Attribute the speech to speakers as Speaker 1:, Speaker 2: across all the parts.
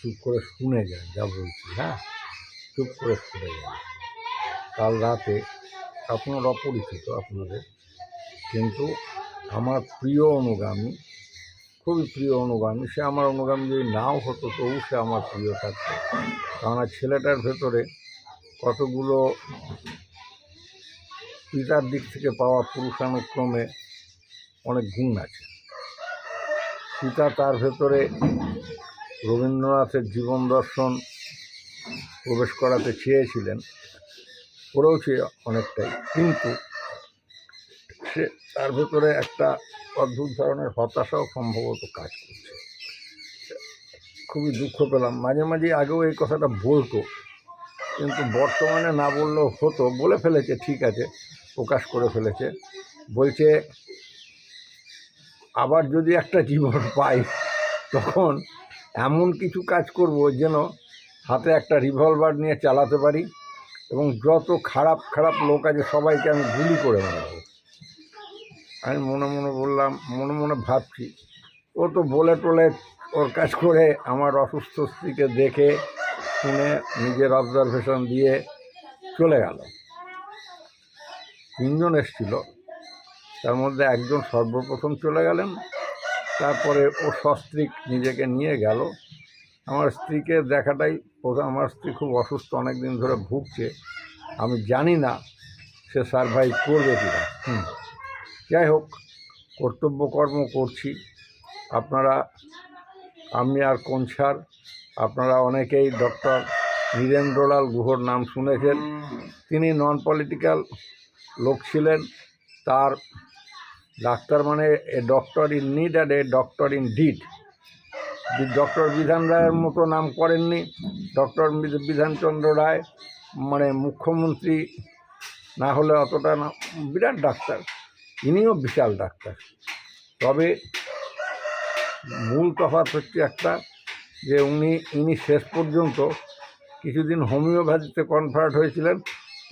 Speaker 1: চুপ করে শুনে যান যা বলছি হ্যাঁ? চুপ করে শুনে যান কাল রাতে আপনার অপরিচিত আপনাদের, কিন্তু আমার প্রিয় অনুগামী, খুবই প্রিয় অনুগামী, সে আমার অনুগামী যদি নাও হতো, তবু সে আমার প্রিয় থাকতো। কারণ ছেলেটার ভেতরে কতগুলো পিতার দিক থেকে পাওয়া পুরুষানুক্রমে অনেক গুণ আছে। পিতা তার ভেতরে রবীন্দ্রনাথের জীবন দর্শন প্রবেশ করাতে চেয়েছিলেন করেওছে অনেকটাই। কিন্তু সে তার ভেতরে একটা অদ্ভুত ধরনের হতাশাও সম্ভবত কাজ করছে। খুবই দুঃখ পেলাম। মাঝে মাঝে আগেও এই কথাটা বলতো, কিন্তু বর্তমানে না বললেও হতো। বলে ফেলেছে, ঠিক আছে, প্রকাশ করে ফেলেছে। বলছে, আবার যদি একটা জীবন পাই, তখন এমন কিছু কাজ করব যেন হাতে একটা রিভলভার নিয়ে চালাতে পারি এবং যত খারাপ খারাপ লোক আছে সবাইকে আমি গুলি করে মারব। আমি মনে মনে বললাম, মনে মনে ভাবছি, ও তো বলে টলে ওর কাজ করে আমার অসুস্থ স্ত্রীকে দেখে, শুনে নিজের অবজারভেশন দিয়ে চলে গেল। তিনজন এসছিল, তার মধ্যে একজন সর্বপ্রথম চলে গেলেন তারপরে ও সস্ত্রীক নিজেকে নিয়ে গেল। আমার স্ত্রীকে দেখাটাই প্রথম, আমার স্ত্রী খুব অসুস্থ অনেক দিন ধরে ভুগছে। আমি জানি না সে সার্ভাইভ করবে কিনা। হুম। যাই হোক, কর্তব্য কর্ম করছি। আপনারা, আমি আর কোনছার আপনারা অনেকেই ডক্টর নীরেন্দ্রলাল গুহর নাম শুনেছেন। তিনি নন পলিটিক্যাল লোক ছিলেন। তার ডাক্তার মানে a doctor in need and a doctor in deed doctor Bidhan রায়ের মতো নাম করেননি ডক্টর বিধানচন্দ্র রায় মানে মুখ্যমন্ত্রী না হলে অতটা না, বিরাট ডাক্তার, ইনিও বিশাল ডাক্তার। তবে মূল তফাৎ হচ্ছে একটা, যে উনি, ইনি শেষ পর্যন্ত কিছুদিন হোমিওপ্যাথিতে কনভার্ট হয়েছিলেন,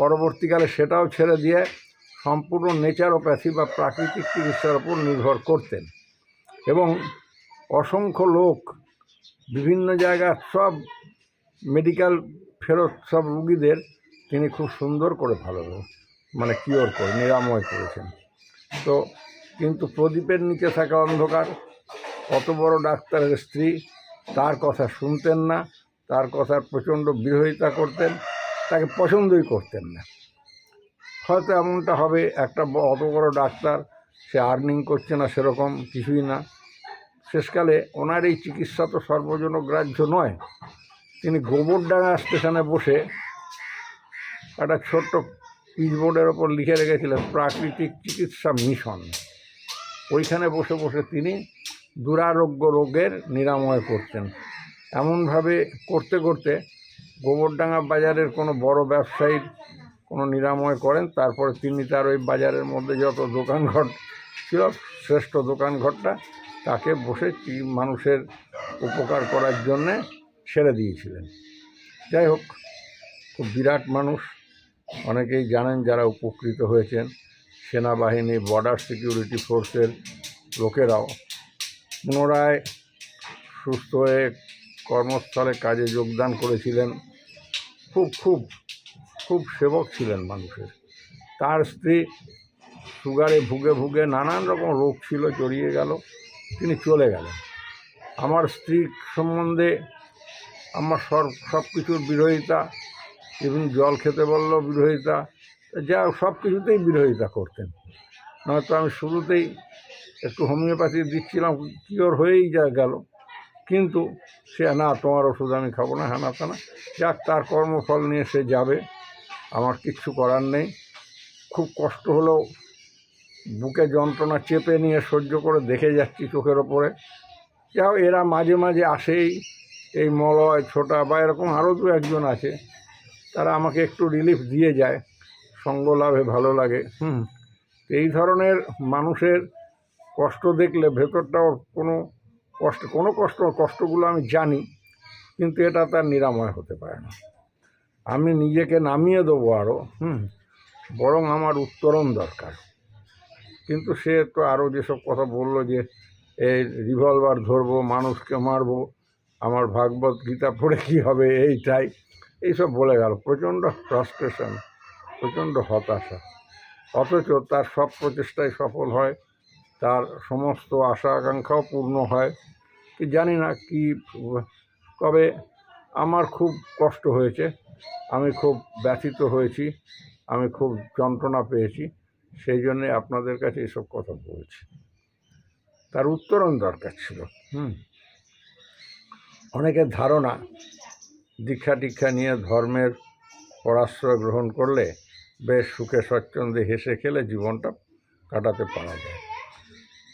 Speaker 1: পরবর্তীকালে সেটাও ছেড়ে দিয়ে সম্পূর্ণ নেচারোপ্যাথি বা প্রাকৃতিক চিকিৎসার উপর নির্ভর করতেন। এবং অসংখ্য লোক বিভিন্ন জায়গার সব মেডিকেল ফেরত সব রুগীদের তিনি খুব সুন্দর করে ভালো মানে কিওর করে, নিরাময় করেছেন। তো কিন্তু প্রদীপের নিচে থাকা অন্ধকার অত বড় ডাক্তারের স্ত্রী, তার কথা শুনতেন না, তার কথার প্রচণ্ড বিরোধিতা করতেন, তাকে পছন্দই করতেন না। হয়তো এমনটা হবে, একটা অত বড় ডাক্তার, সে আর্নিং করছে না সেরকম কিছুই না। শেষকালে ওনার এই চিকিৎসা তো সর্বজনগ্রাহ্য নয়। তিনি গোবরডাঙ্গা স্টেশনে বসে একটা ছোট্ট পিচবোর্ডের ওপর লিখে রেখেছিলেন, প্রাকৃতিক চিকিৎসা মিশন। ওইখানে বসে বসে তিনি দুরারোগ্য রোগের নিরাময় করতেন এমনভাবে করতে করতে গোবরডাঙ্গা বাজারের কোনো বড় ব্যবসায়ীর কোনো নিরাময় করেন, তারপরে তিনি তার ওই বাজারের মধ্যে যত দোকানঘর ছিল, শ্রেষ্ঠ দোকানঘরটা তাকে বসে মানুষের উপকার করার জন্যে ছেড়ে দিয়েছিলেন। যাই হোক, খুব বিরাট মানুষ। অনেকেই জানেন যারা উপকৃত হয়েছেন, সেনাবাহিনী বর্ডার সিকিউরিটি ফোর্সের লোকেরাও। পুনরায় সুস্থ হয়ে কর্মস্থলে কাজে যোগদান করেছিলেন। খুব খুব খুব সেবক ছিলেন মানুষের। তার স্ত্রী সুগারে ভুগে ভুগে নানান রকম রোগ ছিল জড়িয়ে গেল, তিনি চলে গেলেন। আমার স্ত্রী সম্বন্ধে আমার সব সব কিছুর বিরোধিতা ইভেন জল খেতে বললেও বিরোধিতা, যা সব কিছুতেই বিরোধিতা করতেন। নয়তো আমি শুরুতেই একটু হোমিওপ্যাথি দিচ্ছিলাম কিওর হয়েই যা গেল। কিন্তু সে, না, তোমার ওষুধ আমি খাব না হ্যানা না, যাক, তার কর্মফল নিয়ে সে যাবে। আমার কিচ্ছু করার নেই। খুব কষ্ট হলেও বুকে যন্ত্রণা চেপে নিয়ে সহ্য করে দেখে যাচ্ছি চোখের ওপরে। যাও, এরা মাঝে মাঝে আসেই এই মলয়, ছোটা বা এরকম আরও দু একজন আছে, তারা আমাকে একটু রিলিফ দিয়ে যায়। সঙ্গ লাভে ভালো লাগে। হুম, এই ধরনের মানুষের কষ্ট দেখলে ভেতরটাও কোনো কষ্ট কোনো কষ্ট, কষ্টগুলো আমি জানি, কিন্তু এটা তার নিরাময় হতে পারে না। আমি নিজেকে নামিয়ে দেবো আরও হুম, বরং আমার উত্তরণ দরকার। কিন্তু সে তো আরও যেসব কথা বলল যে, এই রিভলভার ধরবো, মানুষকে মারবো, আমার ভাগবত গীতা পড়ে কী হবে, এইটাই। এইসব বলে গেল। প্রচণ্ড ফ্রাস্ট্রেশন প্রচণ্ড হতাশা। অথচ তার সব প্রচেষ্টাই সফল হয়, তার সমস্ত আশা আকাঙ্ক্ষাও পূর্ণ হয়। কি জানি না কি তবে আমার খুব কষ্ট হয়েছে। আমি খুব ব্যথিত হয়েছি, আমি খুব যন্ত্রণা পেয়েছি, সেই জন্যে আপনাদের কাছে এসব কথা বলছি। তার উত্তরণ দরকার ছিল। হুম। অনেকের ধারণা দীক্ষা টিক্ষা নিয়ে ধর্মের পরাশ্রয় গ্রহণ করলে বেশ সুখে স্বচ্ছন্দে হেসে খেলে জীবনটা কাটাতে পারা যায়।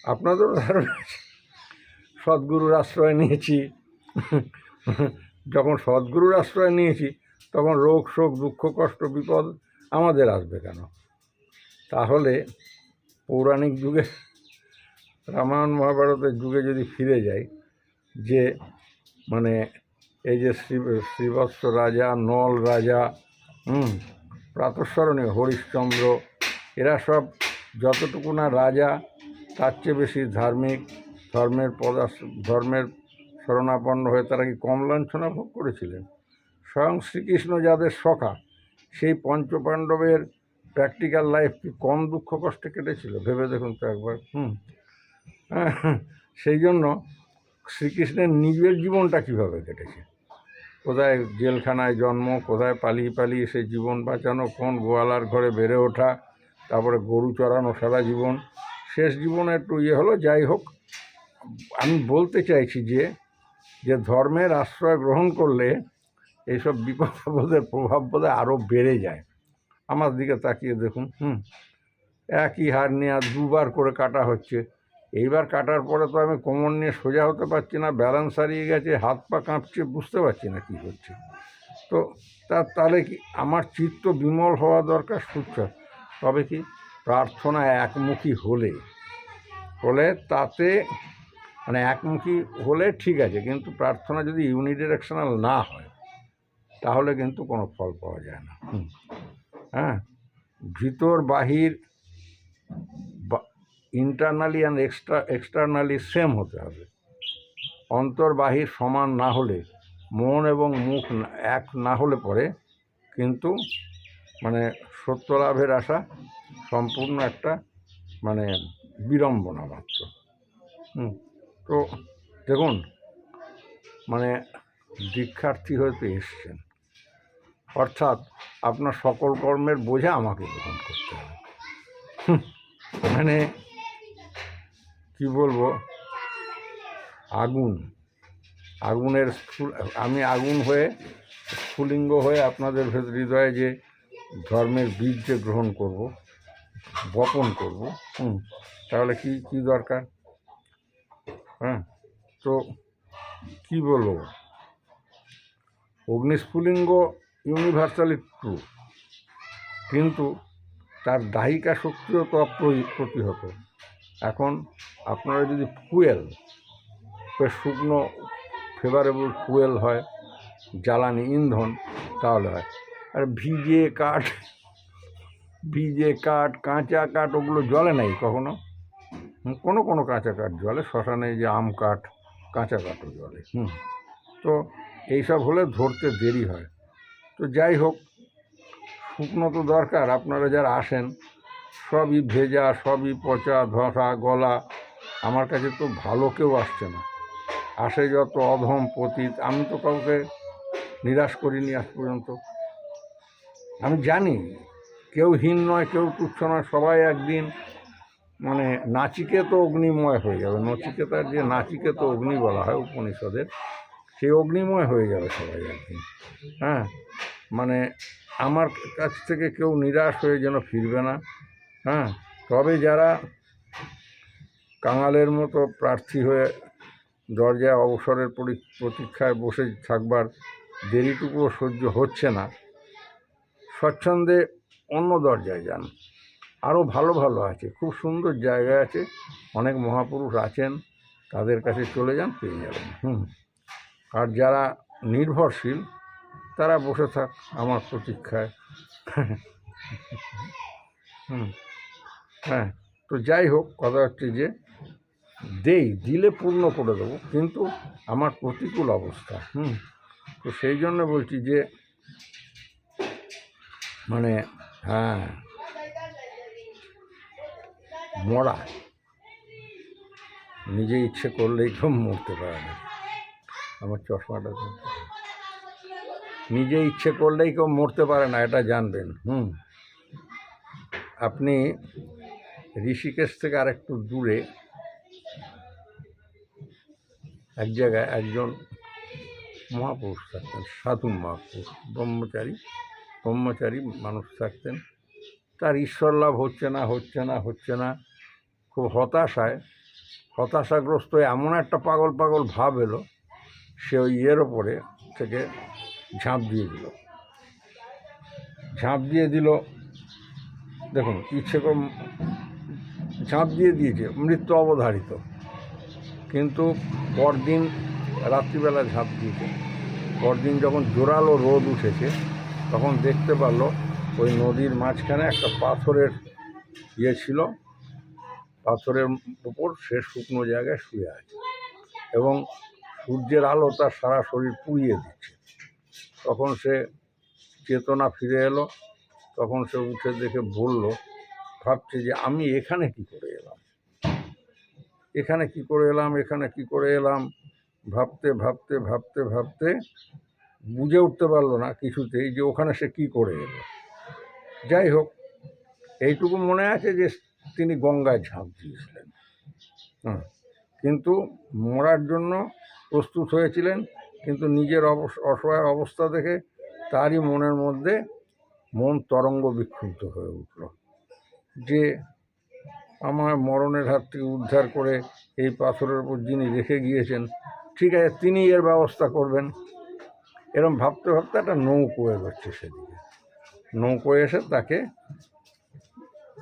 Speaker 1: আপনাদেরও ধারণা সদ্গুরুর আশ্রয় নিয়েছি, যখন সদ্গুরুর আশ্রয় নিয়েছি তখন রোগ, শোক, দুঃখ, কষ্ট, বিপদ আমাদের আসবে কেন? তাহলে পৌরাণিক যুগে, রামায়ণ মহাভারতের যুগে যদি ফিরে যাই, যে মানে এই যে শ্রী, শ্রীবৎস রাজা, নল রাজা, হুম প্রাতঃস্মরণীয় হরিশ্চন্দ্র, এরা সব যতটুকু না রাজা, তার চেয়ে বেশি ধার্মিক, ধর্মের পদাস, ধর্মের শরণাপন্ন হয়ে তারা কি কম লাঞ্ছনা ভোগ করেছিলেন? স্বয়ং শ্রীকৃষ্ণ যাদের সখা সেই পঞ্চপাণ্ডবের প্র্যাকটিক্যাল লাইফ কি কম দুঃখ কষ্টে কেটেছিল? ভেবে দেখুন তো একবার, হুম। সেই জন্য শ্রীকৃষ্ণের নিজের জীবনটা কীভাবে কেটেছে? কোথায় জেলখানায় জন্ম, কোথায় পালিয়ে পালিয়ে সে জীবন বাঁচানো, কোন গোয়ালার ঘরে বেড়ে ওঠা, তারপরে গরু চড়ানো সারা জীবন। শেষ জীবনে একটু ইয়ে হলো, যাই হোক, আমি বলতে চাইছি যে যে ধর্মের আশ্রয় গ্রহণ করলে এইসব বিপদ প্রভাব বোধহয় আরও বেড়ে যায়। আমার দিকে তাকিয়ে দেখুন, হুম, একই হার আর দুবার করে কাটা হচ্ছে। এইবার কাটার পরে তো আমি কোমর নিয়ে সোজা হতে পারছি না ব্যালেন্স হারিয়ে গেছে, হাত পা কাঁপছে, বুঝতে পারছি না কী হচ্ছে। তো তার তাহলে কি আমার চিত্ত বিমল হওয়া দরকার? সুচ্ছ তবে কি প্রার্থনা একমুখী হলে হলে তাতে মানে একমুখী হলে ঠিক আছে, কিন্তু প্রার্থনা যদি ইউনিডিরেকশনাল না হয় তাহলে কিন্তু কোনো ফল পাওয়া যায় না। হ্যাঁ? ভিতর বাহির internally and extra externally same হতে হবে। অন্তর বাহির সমান না হলে মন এবং মুখ এক না হলে পরে কিন্তু মানে সত্য লাভের আশা সম্পূর্ণ একটা মানে বিড়ম্বনা মাত্র। হুম। তো দেখুন মানে দীক্ষার্থী হয়তো এসছেন। অর্থাৎ আপনার সকল কর্মের বোঝা আমাকে গ্রহণ করতে হবে। মানে কি বলব? আগুন, আগুনের আমি আগুন হয়ে, স্ফুলিঙ্গ হয়ে আপনাদের ভেতর হৃদয়ে যে ধর্মের বীজ যে গ্রহণ করব, বপন করব, হুম, তাহলে কি কি দরকার? হ্যাঁ তো কি বলব? অগ্নিস্ফুলিঙ্গ ইউনিভার্সালি ট্রু। কিন্তু তার দাহিকা শক্তিও তো প্রতিহত। এখন আপনারা যদি ফুয়েল শুকনো ফেভারেবল ফুয়েল হয়, জ্বালানি ইন্ধন, তাহলে হয়। আর ভিজে কাঠ ভিজে কাঠ, কাঁচা কাঠ ওগুলো জলে নাই কখনো? কোনো কোনো কাঁচা কাঠ জলে শ্মশানে যে আম কাঠ, কাঁচা কাঠও জলে হুম, তো এইসব হলে ধরতে দেরি হয়। তো যাই হোক, শুকনো তো দরকার, আপনারা যারা আসেন, সবই ভেজা, সবই পচা, ধসা, গলা, আমার কাছে তো ভালো কেউ আসছে না। আসে যত অধম পতীত, আমি তো কাউকে নিরাশ করিনি আজ পর্যন্ত। আমি জানি, কেউ হীন নয়, কেউ তুচ্ছ নয়, সবাই একদিন মানে নাচিকেত অগ্নিময় হয়ে যাবে, নচিকেতার যে নাচিকেত অগ্নি বলা হয় উপনিষদের সেই অগ্নিময় হয়ে যাবে সবাই একদিন হ্যাঁ? মানে আমার কাছ থেকে কেউ নিরাশ হয়ে যেন ফিরবে না হ্যাঁ? তবে যারা কাঙালের মতো প্রার্থী হয়ে দরজায় অবসরের প্রতীক্ষায় বসে থাকবার দেরিটুকুও সহ্য হচ্ছে না, স্বচ্ছন্দে অন্য দরজায় যান। আরও ভালো ভালো আছে, খুব সুন্দর জায়গা আছে, অনেক মহাপুরুষ আছেন, তাদের কাছে চলে যান, পেয়ে যাবেন। হুম। আর যারা নির্ভরশীল তারা বসে থাক, আমার প্রতীক্ষায় হুম হ্যাঁ তো যাই হোক, কথা হচ্ছে যে, দেই, দিলে পূর্ণ করে দেবো, কিন্তু আমার প্রতিকূল অবস্থা, হুম, তো সেই জন্য বলছি যে মানে হ্যাঁ মরা, নিজে ইচ্ছে করলেই কেউ মরতে পারে না আমার চশমাটা তো। নিজে ইচ্ছে করলেই কেউ মরতে পারে না, এটা জানবেন, হুম। আপনি ঋষিকেশ থেকে আরেকটু দূরে এক জায়গায় একজন মহাপুরুষ থাকতেন, সাধু মহাপুরুষ, ব্রহ্মচারী ব্রহ্মচারী মানুষ থাকতেন। তার ঈশ্বর লাভ হচ্ছে না হচ্ছে না হচ্ছে না, খুব হতাশায়, হতাশাগ্রস্ত এমন একটা পাগল পাগল ভাব এলো, সে ওই ইয়ের ওপরে থেকে ঝাঁপ দিয়ে দিল। ঝাঁপ দিয়ে দিল। দেখুন, ইচ্ছে করে ঝাঁপ দিয়ে দিয়েছে, মৃত্যু অবধারিত। কিন্তু পরদিন রাত্রিবেলা ঝাঁপ দিয়েছে। পরদিন যখন জোরালো রোদ উঠেছে, তখন দেখতে পারল ওই নদীর মাঝখানে একটা পাথরের ইয়ে ছিল। পাথরের উপর সে শুকনো জায়গায় শুয়ে আছে এবং সূর্যের আলো তার সারা শরীর পুড়িয়ে দিচ্ছে। তখন সে চেতনা ফিরে এলো, তখন সে উঠে দেখে বলল, ভাবছে যে আমি এখানে কি করে এলাম? এখানে কি করে এলাম? এখানে কি করে এলাম? ভাবতে ভাবতে ভাবতে ভাবতে বুঝে উঠতে পারল না কিছুতেই যে ওখানে সে কি করে এলো। যাই হোক, এইটুকু মনে আছে যে তিনি গঙ্গায় ঝাঁপ দিয়েছিলেন। হুম, কিন্তু মরার জন্য প্রস্তুত হয়েছিলেন। কিন্তু নিজের অসহায় অবস্থা দেখে তারই মনের মধ্যে মন তরঙ্গ বিক্ষুব্ধ হয়ে উঠল। যে আমার মরণের হাত থেকে উদ্ধার করে এই পাথরের উপর যিনি রেখে গিয়েছেন, ঠিক আছে তিনি এর ব্যবস্থা করবেন। এরম ভাবতে ভাবতে একটা নৌকো এগোচ্ছে সেদিকে। নৌকো এসে তাকে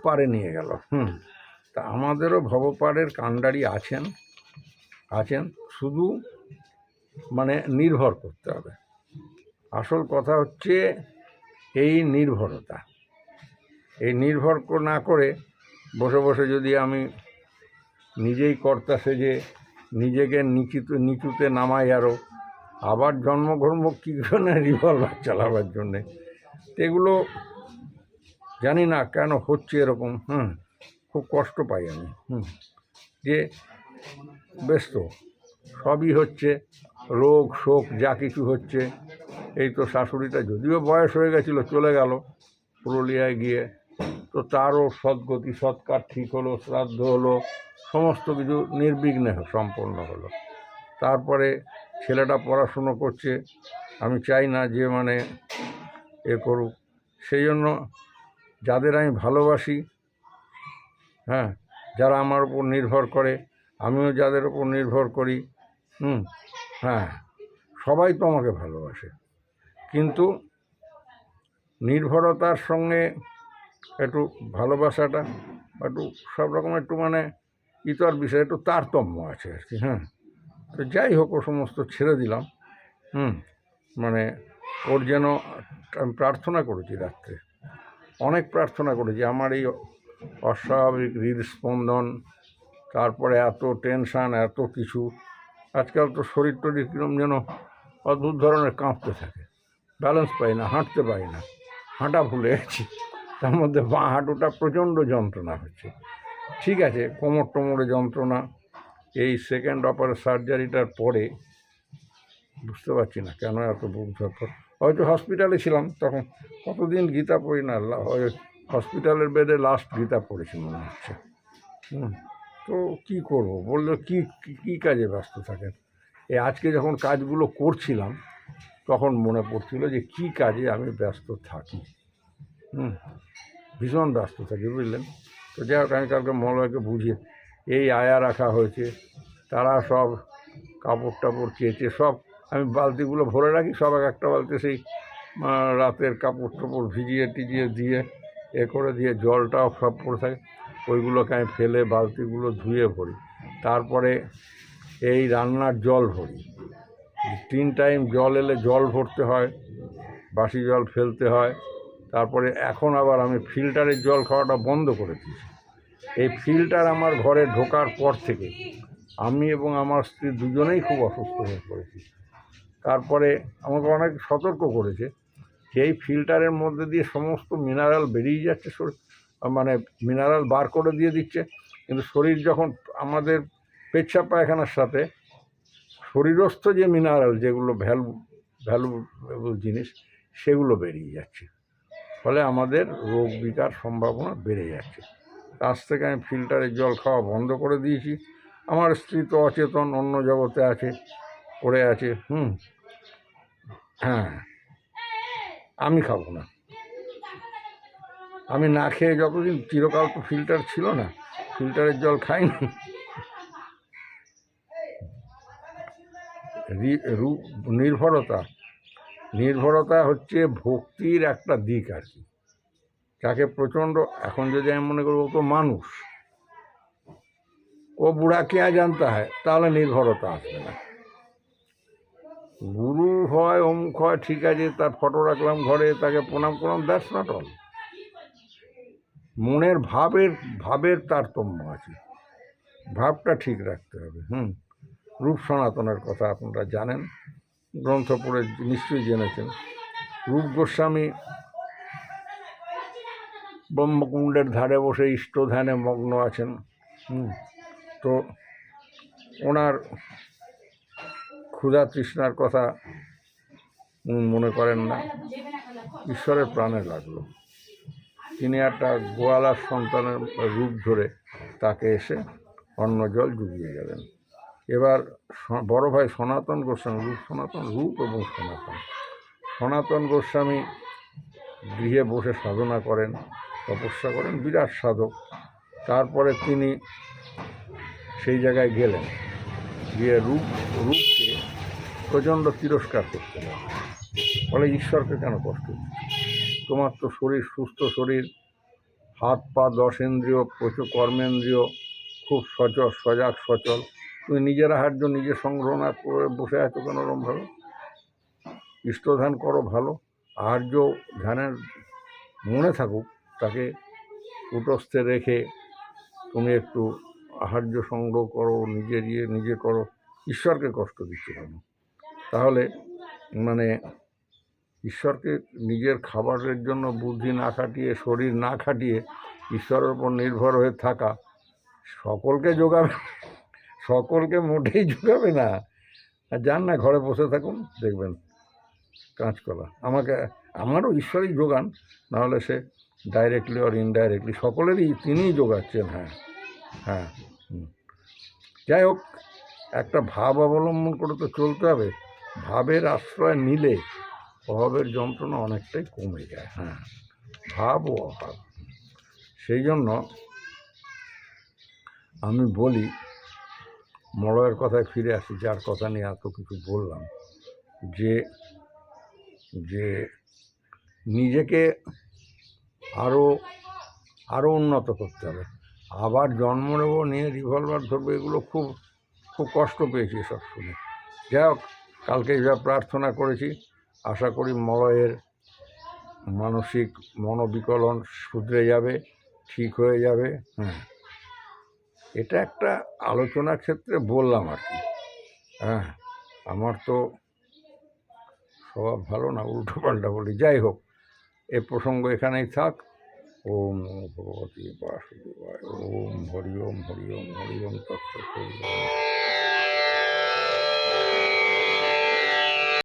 Speaker 1: পারে নিয়ে গেল। হুম, তা আমাদেরও ভবপাড়ের কাণ্ডারি আছেন আছেন। শুধু মানে নির্ভর করতে হবে। আসল কথা হচ্ছে এই নির্ভরতা। এই নির্ভর না করে বসে বসে যদি আমি নিজেই কর্তা সেজে নিজেকে নিচুতে নিচুতে নামাই আরও আবার জন্মঘর্ম কী জন্য রিভলভার চালাবার জন্যে? এগুলো জানি না কেন হচ্ছে এরকম, হুম, খুব কষ্ট পাই আমি, হুম, যে ব্যস্ত। সবই হচ্ছে রোগ, শোক, যা কিছু হচ্ছে। এই তো শাশুড়িটা যদিও বয়স হয়ে গেছিল, চলে গেল পুরুলিয়ায় গিয়ে। তো তারও সদ্গতি, সৎকার ঠিক হলো, শ্রাদ্ধ হলো, সমস্ত কিছু নির্বিঘ্নে সম্পন্ন হলো। তারপরে ছেলেটা পড়াশুনো করছে। আমি চাই না যে মানে এ করুক। সেই জন্য যাদের আমি ভালোবাসি হ্যাঁ যারা আমার উপর নির্ভর করে, আমিও যাদের উপর নির্ভর করি, হুম হ্যাঁ সবাই তো আমাকে ভালোবাসে। কিন্তু নির্ভরতার সঙ্গে একটু ভালোবাসাটা, একটু সব রকম একটু মানে ইতর বিষয়ে একটু তারতম্য আছে আর কি হ্যাঁ। তো যাই হোক, ও সমস্ত ছেড়ে দিলাম, হুম। মানে ওর যেন আমি প্রার্থনা করেছি রাত্রে, অনেক প্রার্থনা করেছি। আমার এই অস্বাভাবিক হৃদস্পন্দন, তারপরে এত টেনশান, এত কিছু আজকাল তো শরীর টরীর কীরকম যেন অদ্ভুত ধরনের কাঁপতে থাকে। ব্যালেন্স পাই না, হাঁটতে পারি না। হাঁটা ভুলে গেছি। তার মধ্যে বাঁ হাঁটুটা প্রচণ্ড যন্ত্রণা হচ্ছে। ঠিক আছে, কোমর টোমরে যন্ত্রণা। এই সেকেন্ড অপার সার্জারিটার পরে বুঝতে পারছি না কেন এত বুক ধরপর হয়তো হসপিটালে ছিলাম, তখন কতদিন গীতা পড়ি না হসপিটালের বেডে লাস্ট গীতা পড়েছি মনে হচ্ছে। হুম। তো কী করব? বলল, কী, কী- কাজে ব্যস্ত থাকেন? এই আজকে যখন কাজগুলো করছিলাম, তখন মনে পড়ছিল যে, কী কাজে আমি ব্যস্ত থাকি? হুম, ভীষণ ব্যস্ত থাকি, বুঝলেন? তো যাই হোক, আমি কালকে মলয়কে বুঝিয়ে, এই আয়া রাখা হয়েছে, তারা সব কাপড় টাপড় কেচে সব, আমি বালতিগুলো ভরে রাখি, সব এক একটা বালতি সেই রাতের কাপড় টাপড় ভিজিয়ে টিজিয়ে দিয়ে, এ করে দিয়ে জলটাও সব পড়ে থাকে। ওইগুলোকে আমি ফেলে বালতিগুলো ধুয়ে ভরি। তারপরে এই রান্নার জল ভরি। তিন টাইম জল এলে জল ভরতে হয়, বাসি জল ফেলতে হয়। তারপরে এখন আবার আমি ফিল্টারের জল খাওয়াটা বন্ধ করে দিয়েছি। এই ফিল্টার আমার ঘরে ঢোকার পর থেকে আমি এবং আমার স্ত্রী দুজনেই খুব অসুস্থ হয়ে পড়েছি। তারপরে আমাকে অনেক সতর্ক করেছে এই ফিল্টারের মধ্যে দিয়ে সমস্ত মিনারেল বেরিয়ে যাচ্ছে শরীর। মানে মিনারেল বার করে দিয়ে দিচ্ছে, কিন্তু শরীর যখন আমাদের পেচ্ছাপ পায়খানার সাথে, শরীরস্থ যে মিনারেল যেগুলো ভ্যালু ভ্যালুয়েবল জিনিস, সেগুলো বেরিয়ে যাচ্ছে। ফলে আমাদের রোগ বিকার সম্ভাবনা বেড়ে যাচ্ছে। আজ থেকে আমি ফিল্টারের জল খাওয়া বন্ধ করে দিয়েছি। আমার স্ত্রী তো অচেতন, অন্য জগতে আছে, পড়ে আছে, হুম। হ্যাঁ আমি খাব না। আমি না খেয়ে যতদিন চিরকাল তো ফিল্টার ছিল না ফিল্টারের জল খাইনি। নির্ভরতা নির্ভরতা হচ্ছে ভক্তির একটা দিক আর কি। যাকে প্রচণ্ড, এখন যদি আমি মনে করব তো মানুষ, ও বুড়া কে জানতে হয়? তাহলে নির্ভরতা আসবে না। গুরু হয়, অমুক হয়, ঠিক আছে, তার ফটো রাখলাম ঘরে, তাকে প্রণাম করলাম দ্যাটস নট অল মনের ভাবের ভাবের তারতম্য আছে। ভাবটা ঠিক রাখতে হবে। হুম, রূপ সনাতনের কথা আপনারা জানেন, গ্রন্থ পড়ে নিশ্চয়ই জেনেছেন। রূপ গোস্বামী ব্রহ্মকুণ্ডের ধারে বসে ইষ্ট ধ্যানে মগ্ন আছেন। হুম, তো ওনার ক্ষুধা তৃষ্ণার কথা মনে করেন না। ঈশ্বরের প্রাণে লাগল। তিনি একটা গোয়ালার সন্তানের রূপ ধরে তাকে এসে অন্ন জল ডুবিয়ে গেলেন। এবার বড় ভাই সনাতন গোস্বামী, রূপ সনাতন, রূপ এবং সনাতন। সনাতন গোস্বামী গৃহে বসে সাধনা করেন, তপস্যা করেন, বিরাট সাধক। তারপরে তিনি সেই জায়গায় গেলেন, গিয়ে রূপ, রূপকে প্রচণ্ড তিরস্কার করতে লাগলেন। বলে ঈশ্বরকে কেন কষ্ট দিচ্ছ? তো শরীর, সুস্থ শরীর, হাত পা দশেন্দ্রিয় প্রচুর কর্মেন্দ্রিয়, খুব সচল, সজাগ, সচল। তুমি নিজের আহার্য নিজে সংগ্রহ না করে বসে আছো কেন ওরমভাবে ইষ্টধ্যান করো ভালো, আহার্য ধ্যানের মনে থাকুক, তাকে কুটস্থে রেখে তুমি একটু আহার্য সংগ্রহ করো, নিজের ইয়ে নিজে করো। ঈশ্বরকে কষ্ট দিচ্ছে কেন? তাহলে মানে ঈশ্বরকে নিজের খাবারের জন্য বুদ্ধি না খাটিয়ে, শরীর না খাটিয়ে ঈশ্বরের উপর নির্ভর হয়ে থাকা, সকলকে যোগাবে সকলকে মোটেই যোগাবে না। আর যান না, ঘরে বসে থাকুন, দেখবেন কাঁচকলা। আমাকে, আমারও ঈশ্বরই যোগান নাহলে সে ডাইরেক্টলি আর ইনডাইরেক্টলি সকলেরই, তিনিই যোগাচ্ছেন হ্যাঁ হ্যাঁ। যাই হোক, একটা ভাব অবলম্বন করে তো চলতে হবে। ভাবের আশ্রয় নিলে অভাবের যন্ত্রণা অনেকটাই কমে যায় হ্যাঁ। ভাব ও অভাব। সেই জন্য আমি বলি, মলয়ের কথায় ফিরে আসি, যার কথা নিয়ে এত কিছু বললাম, যে যে নিজেকে আরও আরও উন্নত করতে হবে। আবার জন্ম নেব নিয়ে রিভলভার ধরবো, এগুলো খুব খুব কষ্ট পেয়েছি সব শুনে যাই হোক কালকে যা প্রার্থনা করেছি আশা করি মলয়ের মানসিক মনোবিকলন শুধরে যাবে, ঠিক হয়ে যাবে হ্যাঁ। এটা একটা আলোচনার ক্ষেত্রে বললাম আর কি হ্যাঁ। আমার তো স্বভাব ভালো না উল্টো পাল্টা বলি। যাই হোক, এ প্রসঙ্গ এখানেই থাক। ওম ভগবতী বাসুদেবায়, ওম হরি ওম হরি ওম হরি ওম ওম।